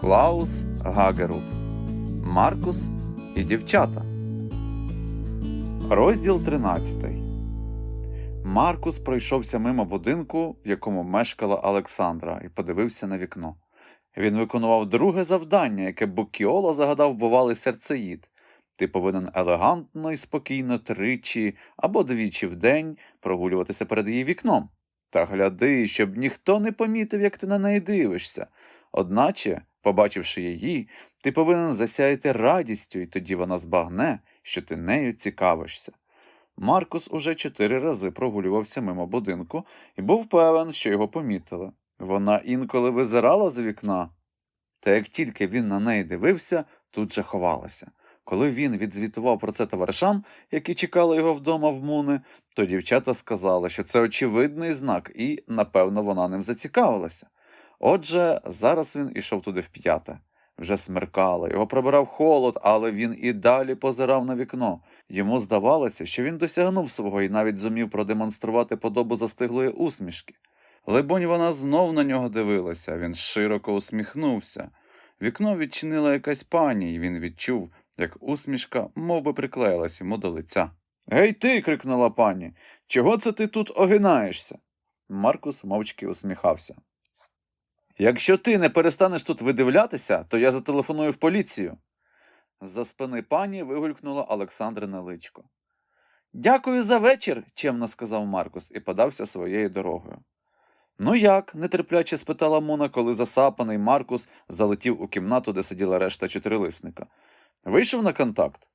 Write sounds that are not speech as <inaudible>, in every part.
Клаус Гагерут, Маркус і дівчата. Розділ 13. Маркус пройшовся мимо будинку, в якому мешкала Олександра, і подивився на вікно. Він виконував друге завдання, яке Бокіола загадав бувалий серцеїд. Ти повинен елегантно і спокійно тричі або двічі в день прогулюватися перед її вікном. Та гляди, щоб ніхто не помітив, як ти на неї дивишся. Одначе, побачивши її, ти повинен засяяти радістю, і тоді вона збагне, що ти нею цікавишся. Маркус уже чотири рази прогулювався мимо будинку і був певен, що його помітили. Вона інколи визирала з вікна. Та як тільки він на неї дивився, тут же ховалася. Коли він відзвітував про це товаришам, які чекали його вдома в Муни, то дівчата сказали, що це очевидний знак, і, напевно, вона ним зацікавилася. Отже, зараз він ішов туди вп'яте. Вже смеркало, його пробирав холод, але він і далі позирав на вікно. Йому здавалося, що він досягнув свого і навіть зумів продемонструвати подобу застиглої усмішки. Либонь, вона знов на нього дивилася, він широко усміхнувся. Вікно відчинила якась пані, і він відчув, як усмішка мов би, приклеїлась йому до лиця. Гей ти. крикнула пані. Чого це ти тут огинаєшся? Маркус мовчки усміхався. Якщо ти не перестанеш тут видивлятися, то я зателефоную в поліцію. З-за спини пані вигулькнула Олександрине личко. Дякую за вечір, чемно сказав Маркус і подався своєю дорогою. Ну як? нетерпляче спитала Мона, коли засапаний Маркус залетів у кімнату, де сиділа решта чотирилисника. Вийшов на контакт?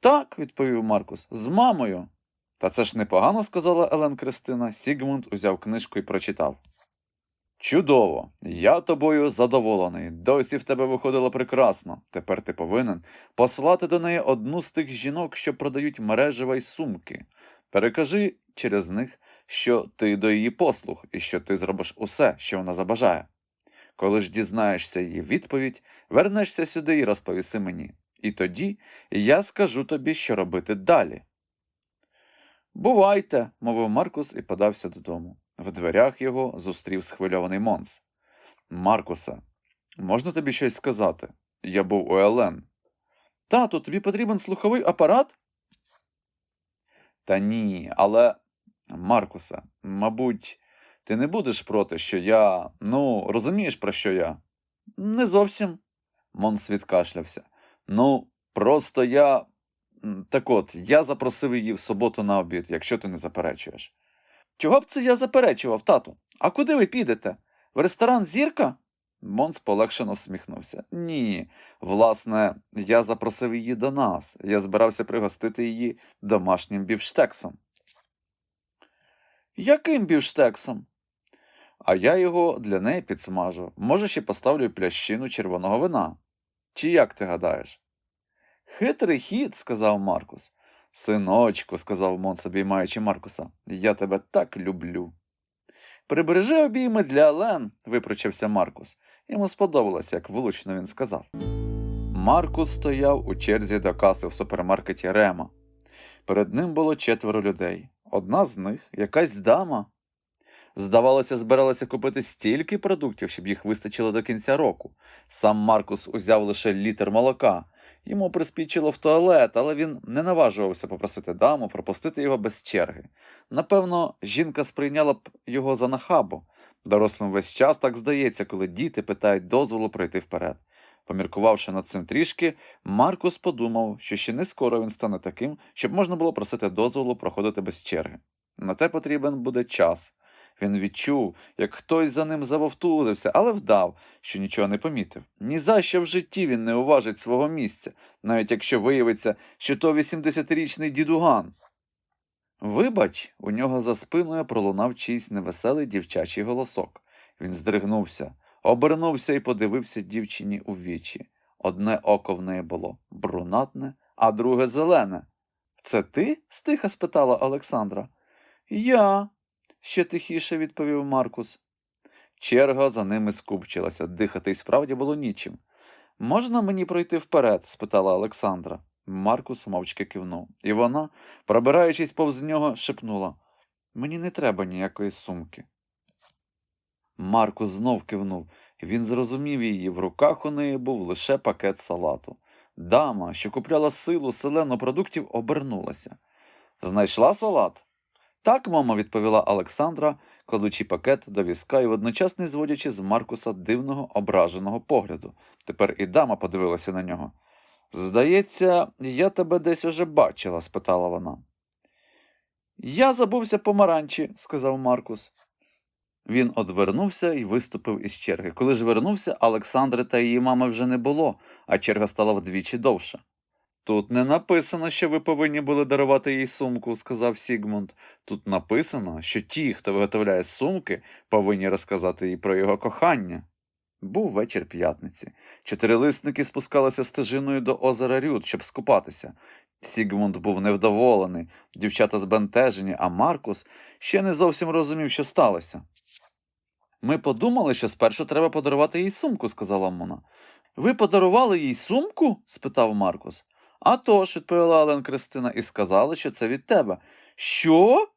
Так, відповів Маркус, з мамою. Та це ж непогано, сказала Елен Кристина. Сігмунд узяв книжку і прочитав. Чудово, я тобою задоволений. Досі в тебе виходило прекрасно. Тепер ти повинен послати до неї одну з тих жінок, що продають мережева й сумки. Перекажи через них, що ти до її послуг і що ти зробиш усе, що вона забажає. Коли ж дізнаєшся її відповідь, вернешся сюди і розповіси мені. І тоді я скажу тобі, що робити далі. Бувайте, мовив Маркус і подався додому. В дверях його зустрів схвильований Монс. Маркусе, можна тобі щось сказати? Я був у Елен. Тату, тобі потрібен слуховий апарат? Та ні, але. Маркусе, мабуть, ти не будеш проти, що я. Ну, розумієш, про що я? Не зовсім. Монс відкашлявся. Ну, просто я. Так от, я запросив її в суботу на обід, якщо ти не заперечуєш. Чого б це я заперечував, тату? А куди ви підете? В ресторан Зірка? Монс полегшено всміхнувся. Ні, власне, я запросив її до нас. Я збирався пригостити її домашнім бівштексом. Яким бівштексом? А я його для неї підсмажу. Може, ще поставлю плящину червоного вина. Чи як ти гадаєш? Хитрий хід, сказав Маркус. Синочку, сказав Монс, обіймаючи Маркуса, я тебе так люблю. Прибережи обійми для Лен, випручився Маркус. Йому сподобалось, як влучно він сказав. Маркус стояв у черзі до каси в супермаркеті Рема. Перед ним було четверо людей. Одна з них якась дама. Здавалося, збиралася купити стільки продуктів, щоб їх вистачило до кінця року. Сам Маркус узяв лише літр молока. Йому приспічило в туалет, але він не наважувався попросити даму пропустити його без черги. Напевно, жінка сприйняла б його за нахабу. Дорослим весь час так здається, коли діти питають дозволу пройти вперед. Поміркувавши над цим трішки, Маркус подумав, що ще не скоро він стане таким, щоб можна було просити дозволу проходити без черги. На те потрібен буде час. Він відчув, як хтось за ним завовтузився, але вдав, що нічого не помітив. Ні за що в житті він не уважить свого місця, навіть якщо виявиться, що то 80-річний дідуган. Вибач, у нього за спиною пролунав чийсь невеселий дівчачий голосок. Він здригнувся, обернувся і подивився дівчині у вічі. Одне око в неї було брунатне, а друге зелене. Це ти? стиха спитала Олександра. Я ще тихіше відповів Маркус. Черга за ними скупчилася, дихати й справді було нічим. Можна мені пройти вперед? спитала Олександра. Маркус мовчки кивнув, і вона, пробираючись повз нього, шепнула Мені не треба ніякої сумки. Маркус знов кивнув. Він зрозумів її, в руках у неї був лише пакет салату. Дама, що купляла силу селену продуктів, обернулася. Знайшла салат? Так, мама, відповіла Олександра, кладучи пакет до візка і водночас не зводячи з Маркуса дивного ображеного погляду. Тепер і дама подивилася на нього. Здається, я тебе десь уже бачила? спитала вона. Я забувся помаранчі, сказав Маркус. Він одвернувся і виступив із черги. Коли ж вернувся, Олександри та її мами вже не було, а черга стала вдвічі довша. Тут не написано, що ви повинні були дарувати їй сумку, сказав Сігмунд. Тут написано, що ті, хто виготовляє сумки, повинні розказати їй про його кохання. Був вечір п'ятниці. Чотирилисники спускалися стежиною до озера Рют, щоб скупатися. Сігмунд був невдоволений, дівчата збентежені, а Маркус ще не зовсім розумів, що сталося. Ми подумали, що спершу треба подарувати їй сумку, сказала Мона. Ви подарували їй сумку? спитав Маркус. «А тож», – відповіла Елен Кристина, і сказали, що це від тебе. Що?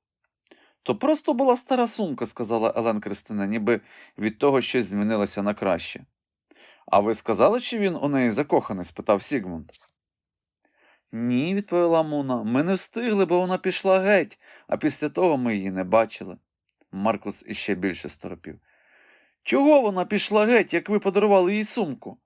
То просто була стара сумка, сказала Елен Кристина, ніби від того щось змінилося на краще. А ви сказали, що він у неї закоханий? спитав Сігмунд. Ні, відповіла Муна. Ми не встигли, бо вона пішла геть, а після того ми її не бачили. Маркус іще більше сторопів. Чого вона пішла геть, як ви подарували їй сумку?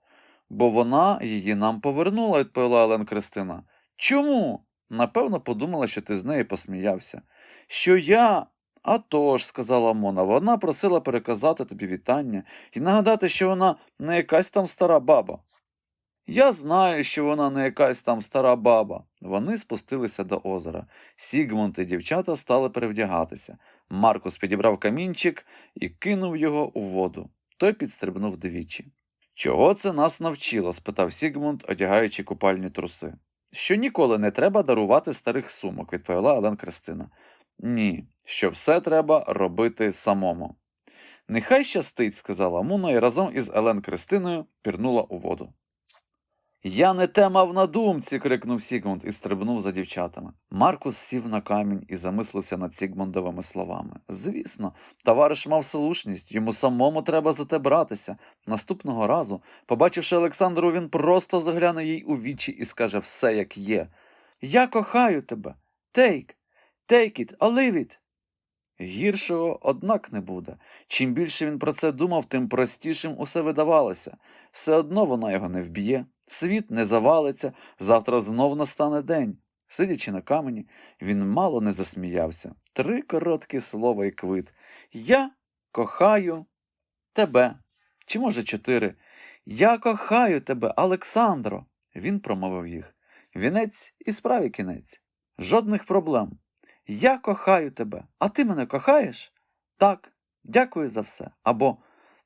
Бо вона її нам повернула, відповіла Елен Кристина. Чому? Напевно, подумала, що ти з нею посміявся. Що я. «А тож», – сказала Мона, вона просила переказати тобі вітання і нагадати, що вона не якась там стара баба. Я знаю, що вона не якась там стара баба. Вони спустилися до озера. Сігмунд і дівчата стали перевдягатися. Маркус підібрав камінчик і кинув його у воду. Той підстрибнув двічі. Чого це нас навчило? спитав Сігмунд, одягаючи купальні труси. Що ніколи не треба дарувати старих сумок, відповіла Елен Кристина. Ні, що все треба робити самому. Нехай щастить, сказала Муна і разом із Елен Кристиною пірнула у воду. Я не те мав на думці. крикнув Сігмунд і стрибнув за дівчатами. Маркус сів на камінь і замислився над Сігмундовими словами. Звісно, товариш мав слушність, йому самому треба за те братися. Наступного разу, побачивши Олександру, він просто загляне їй у вічі і скаже все, як є. Я кохаю тебе. Take, take it, leave it. Гіршого, однак, не буде. Чим більше він про це думав, тим простішим усе видавалося. Все одно вона його не вб'є. Світ не завалиться, завтра знов настане день. Сидячи на камені, він мало не засміявся. Три короткі слова і квит. Я кохаю тебе. Чи, може, чотири. Я кохаю тебе, Олександро. Він промовив їх. Вінець і справі кінець. Жодних проблем. Я кохаю тебе, а ти мене кохаєш? Так, дякую за все. Або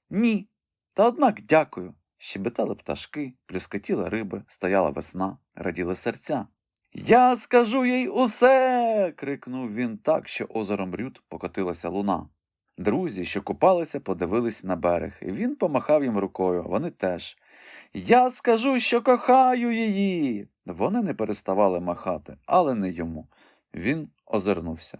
ні. Та однак дякую. Щебетали пташки, плюскотіли риби, стояла весна, раділи серця. Я скажу їй усе. крикнув він так, що озером Рют покотилася луна. Друзі, що купалися, подивились на берег, і він помахав їм рукою, вони теж. Я скажу, що кохаю її. Вони не переставали махати, але не йому. Він озирнувся.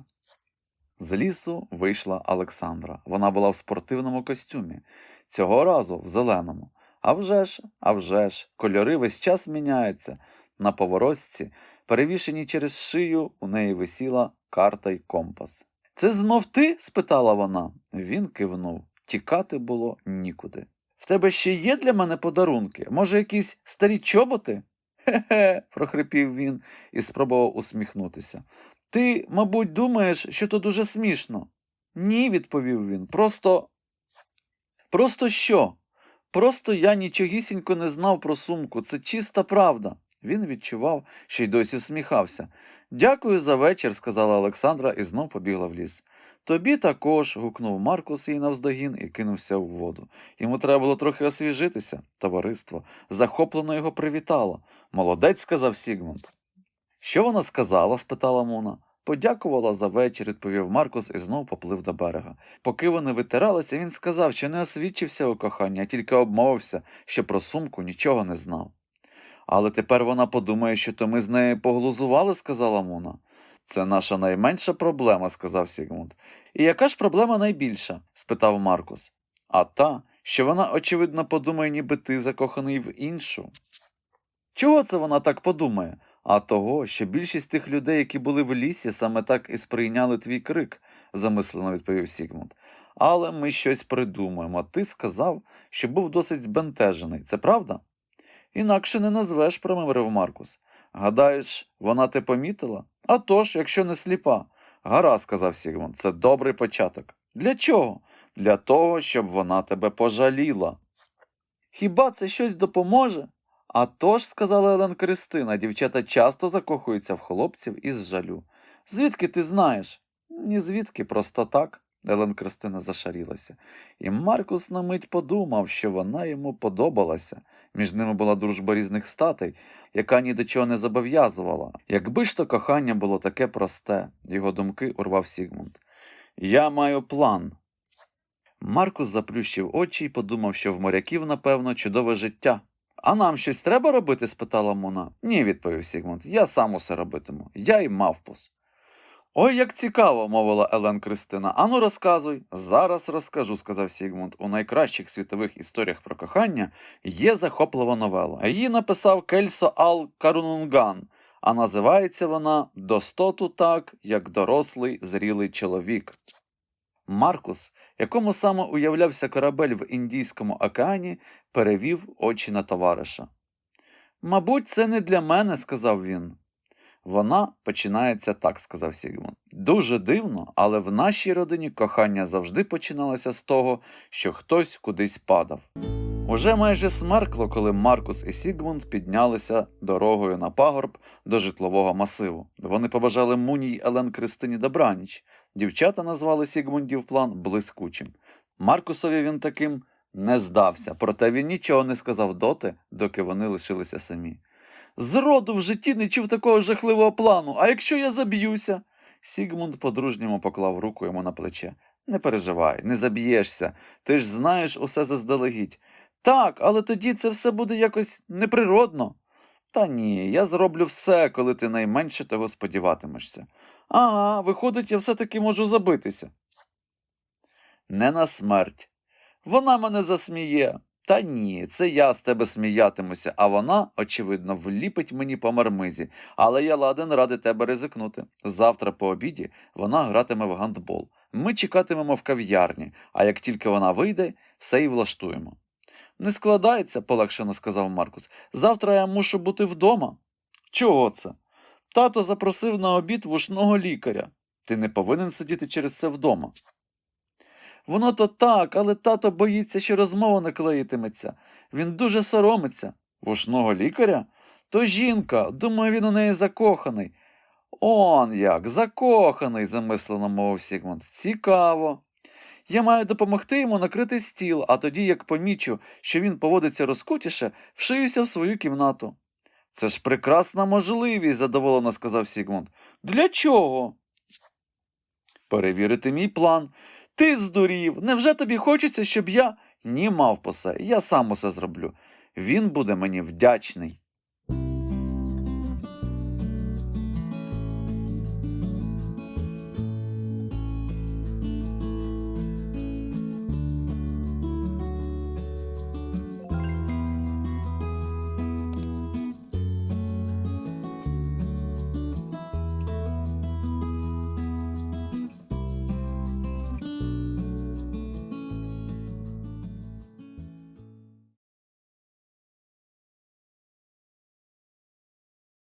З лісу вийшла Олександра. Вона була в спортивному костюмі, цього разу в зеленому. А вже ж, а вже ж, кольори весь час міняються. На поворозці, перевішеній через шию, у неї висіла карта й компас. Це знов ти? спитала вона. Він кивнув. Тікати було нікуди. В тебе ще є для мене подарунки? Може, якісь старі чоботи? Хе-хе, <laughs> прохрипів він і спробував усміхнутися. Ти, мабуть, думаєш, що то дуже смішно? Ні, відповів він. Просто. Просто що? Просто я нічогісінько не знав про сумку, це чиста правда. Він відчував, що й досі всміхався. Дякую за вечір, сказала Олександра і знов побігла в ліс. Тобі також. гукнув Маркус їй навздогін і кинувся в воду. Йому треба було трохи освіжитися. Товариство захоплено його привітало. Молодець, сказав Сігмунд. Що вона сказала? спитала Муна. Подякувала за вечір, відповів Маркус і знов поплив до берега. Поки вони витиралися, він сказав, що не освідчився у коханні, а тільки обмовився, що про сумку нічого не знав. Але тепер вона подумає, що то ми з нею поглузували, сказала Муна. Це наша найменша проблема, сказав Сігмунд. І яка ж проблема найбільша? спитав Маркус. А та, що вона, очевидно, подумає, ніби ти закоханий в іншу. Чого це вона так подумає? А того, що більшість тих людей, які були в лісі, саме так і сприйняли твій крик, замислено відповів Сігмунд. Але ми щось придумаємо. Ти сказав, що був досить збентежений. Це правда? Інакше не назвеш, промимрив Маркус. Гадаєш, вона те помітила? А тож, якщо не сліпа. Гаразд, сказав Сігмунд, це добрий початок. Для чого? Для того, щоб вона тебе пожаліла. Хіба це щось допоможе? А тож, сказала Елен Кристина, дівчата часто закохуються в хлопців із жалю. Звідки ти знаєш? Ні звідки, просто так. Елен Кристина зашарілася. І Маркус на мить подумав, що вона йому подобалася. Між ними була дружба різних статей, яка ні до чого не зобов'язувала. Якби ж то кохання було таке просте, його думки урвав Сігмунд. Я маю план. Маркус заплющив очі і подумав, що в моряків, напевно, чудове життя. А нам щось треба робити? спитала Муна. Ні, відповів Сігмунд. Я сам усе робитиму. Я й мавпус. Ой, як цікаво, мовила Елен Кристина. Ану, розказуй. Зараз розкажу, сказав Сігмунд. У найкращих світових історіях про кохання є захоплива новела. Її написав Кельсо Ал Карунунган, а називається вона Достоту так, як дорослий зрілий чоловік. Маркус, якому саме уявлявся корабель в Індійському океані, перевів очі на товариша. Мабуть, це не для мене, сказав він. Вона починається так, сказав Сігмунд. Дуже дивно, але в нашій родині кохання завжди починалося з того, що хтось кудись падав. Уже майже смеркло, коли Маркус і Сігмунд піднялися дорогою на пагорб до житлового масиву. Вони побажали Муні й Елен Кристині добраніч. Дівчата назвали Сігмундів план блискучим. Маркусові він таким не здався, проте він нічого не сказав доти, доки вони лишилися самі. Зроду в житті не чув такого жахливого плану. А якщо я заб'юся? Сігмунд по-дружньому поклав руку йому на плече. Не переживай, не заб'єшся. Ти ж знаєш усе заздалегідь. Так, але тоді це все буде якось неприродно. Та ні, я зроблю все, коли ти найменше того сподіватимешся. Ага, виходить, я все-таки можу забитися. Не на смерть. Вона мене засміє. Та ні, це я з тебе сміятимуся, а вона, очевидно, вліпить мені по мармизі, але я ладен ради тебе ризикнути. Завтра по обіді вона гратиме в гандбол. Ми чекатимемо в кав'ярні, а як тільки вона вийде, все і влаштуємо. Не складається, полегшено сказав Маркус. Завтра я мушу бути вдома. Чого це? Тато запросив на обід вушного лікаря. Ти не повинен сидіти через це вдома. Воно то так, але тато боїться, що розмова не клеїтиметься. Він дуже соромиться. Вушного лікаря? То жінка, думаю, він у неї закоханий. Он як, закоханий, замислено мовив Сігмунд. Цікаво. Я маю допомогти йому накрити стіл, а тоді, як помічу, що він поводиться розкутіше, вшиюся в свою кімнату. Це ж прекрасна можливість, задоволено сказав Сігмунд. Для чого? Перевірити мій план. Ти здурів. Невже тобі хочеться, щоб я. Ні, мавпосе, я сам усе зроблю. Він буде мені вдячний.